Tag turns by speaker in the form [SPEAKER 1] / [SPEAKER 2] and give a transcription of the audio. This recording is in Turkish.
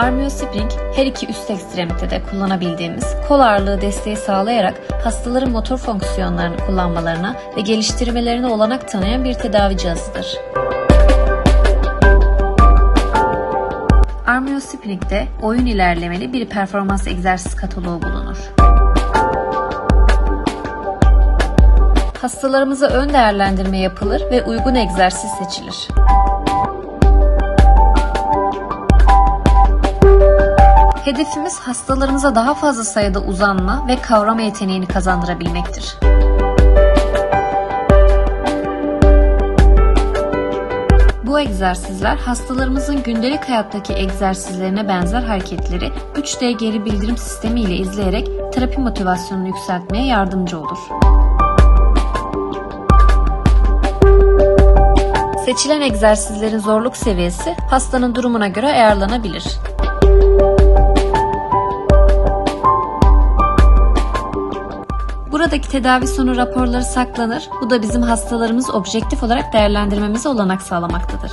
[SPEAKER 1] Spring her iki üst ekstremitede kullanabildiğimiz kol ağırlığı desteği sağlayarak hastaların motor fonksiyonlarını kullanmalarına ve geliştirmelerine olanak tanıyan bir tedavi cihazıdır. Armio Spring'de oyun ilerlemeli bir performans egzersiz kataloğu bulunur. Hastalarımıza ön değerlendirme yapılır ve uygun egzersiz seçilir. Hedefimiz hastalarımıza daha fazla sayıda uzanma ve kavrama yeteneğini kazandırabilmektir. Bu egzersizler hastalarımızın gündelik hayattaki egzersizlerine benzer hareketleri 3D geri bildirim sistemi ile izleyerek terapi motivasyonunu yükseltmeye yardımcı olur. Seçilen egzersizlerin zorluk seviyesi hastanın durumuna göre ayarlanabilir. Buradaki tedavi sonu raporları saklanır. Bu da bizim hastalarımız objektif olarak değerlendirmemize olanak sağlamaktadır.